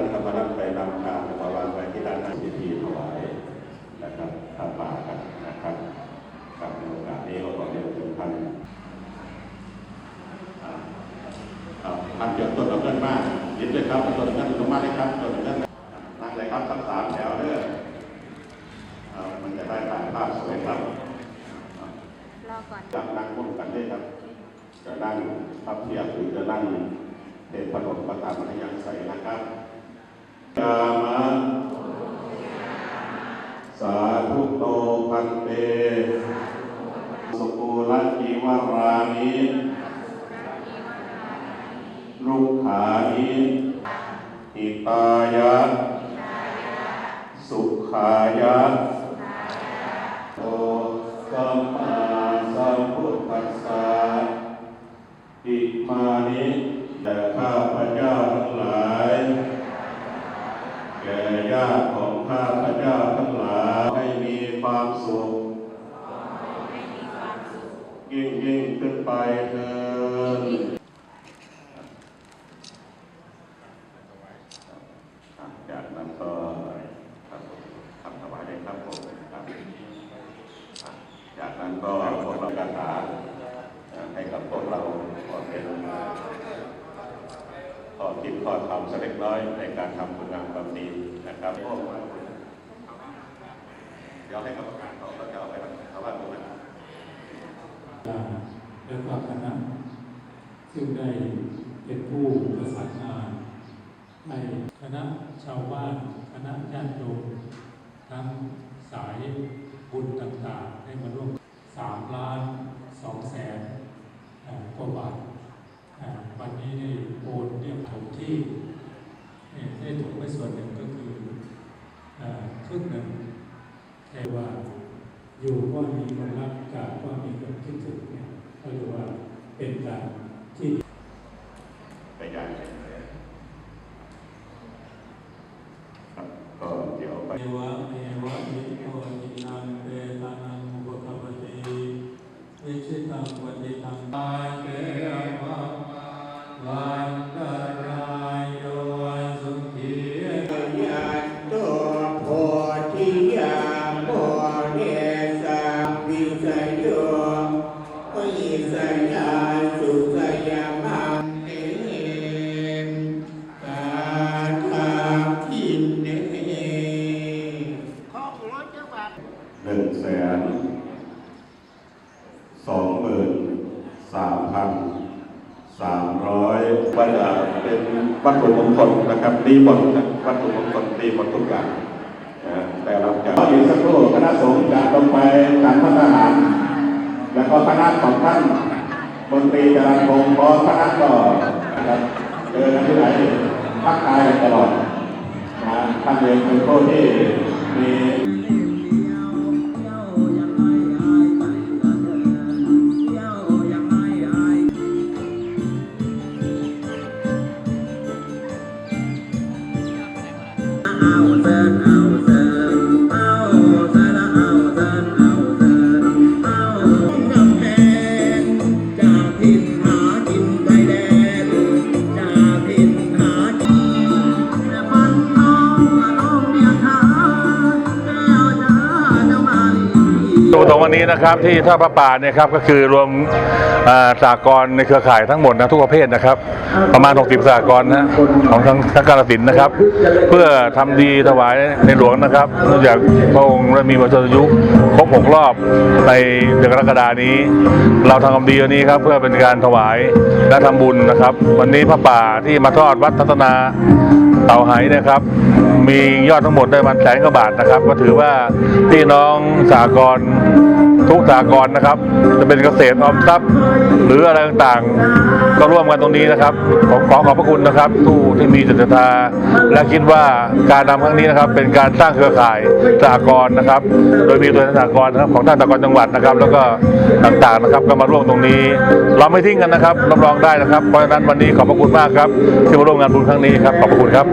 านธรรมรัตน์ไปนำทางมาวางไว้ที่ด้านหน้าพิธีถวายนะครับข้าป่ากันนะครับกับในโอกาสนี้เราขอเรียนเชิญท่านอ่าครับท่านเกี่ยวต้นเราเพื่อนมากยินดีครับต้นท่านสมมาเลยครับต้นท่านนั่งเลยครับทั้งสามแถวเด้อเอามันจะได้ถ่ายภาพสวยครับรอก่อนจับนั่งร่วมกันได้ครับจะนั่งพับเพียบหรือจะนั่งเด็ดผนมประตามมัธยังใส่นะครับ พันเตสุปูละจีวรานิลุกขานิหิตายะ สุขายะโตสัมมาสัมพุทธัสสะอิมานิแต่ข้าพเจ้าทั้งหลาย แก่ญาติของข้าพเจ้า สุขยิ่งยิ่งขึ้นไปเถิดจากนั้นก็ครับทำถวายได้ครับผมครับจากนั้นก็พวกเราคาถาให้กับพวกเราขอเป็นข้อคิดข้อทำสักเล็กน้อยในการทำคุณงามความดีนะครับพวกเราเดี๋ยวให้กรรมการเขาก็จะเอาไปทำว่าตรงนั้น และก็คณะ ซึ่งได้เป็นผู้ประสานงานให้คณะชาวบ้านคณะญาติโยมทั้งสายบุญต่างๆ ได้มาร่วมสามล้านสองแสนกว่าบาทวันนี้ได้โอนเรียกถมที่ได้ถมไว้ส่วนหนึ่งก็คือเอ่อครึ่งหนึ่งแค่ว่าอยู่ก็มีคนรักจากก็มีคนคิดถึงเนี่ยก็เรียกว่าเป็นการ ที่ นึ่งแสนสองหมื่นสามพันสามร้อยว่าจะเป็นวัตถุมงคลนะครับดีหมดนวัตถุมงคลดีหมดทุกอย่างนะแต่เราจะอีกสักครู่คณะสงฆ์จะลงไปการพัฒหารแล้วก็คณะของท่านมนตรีจรัญพงศ์พอคณะก็นะครับเจอกันที่ไหนทักทายกันตลอดนะท่านเองเป็นผู้ที่มี ดูตรงวันนี้นะครับที่ท่าพระป่าเนี่ยครับก็คือรวมอ่าสากลในเครือข่ายทั้งหมดนะทุกประเภทนะครับ ประมาณ 60สากลนะของทั้งทั้งกาลสินธุ์นะครับ เพื่อทำดีถวายในหลวงนะครับเนื่องจากพระองค์ได้มีวรรชอายุครบ6รอบในเดือนกรกฎานี้ เราทำความดีวันนี้ครับเพื่อเป็นการถวายและทำบุญนะครับ วันนี้พระป่าที่มาทอดวัดทัศนาเต่าไหนะครับมียอดทั้งหมดได้ประมันแสนกว่าบาทนะครับ ก็ถือว่าพี่น้องสากล ทุกสากลนะครับ จะเป็นเกษตรออมทรัพย์ หรืออะไรต่างๆ ก็ร่วมกันตรงนี้นะครับผมขอขอบพระคุณนะครับผู้ที่มีจิตศรัทธาและคิดว่าการนำครั้งนี้นะครับ เป็นการสร้างเครือข่ายสากลนะครับ โดยมีตัวแทนสากลนะครับของท่านสากลจังหวัดนะครับ แล้วก็ต่างๆนะครับก็มาร่วมตรงนี้ เราไม่ทิ้งกันนะครับรับรองได้นะครับเพราะฉะนั้นวันนี้ขอบพระคุณมากครับที่มาร่วมงานบุญครั้งนี้ครับขอบพระคุณครับ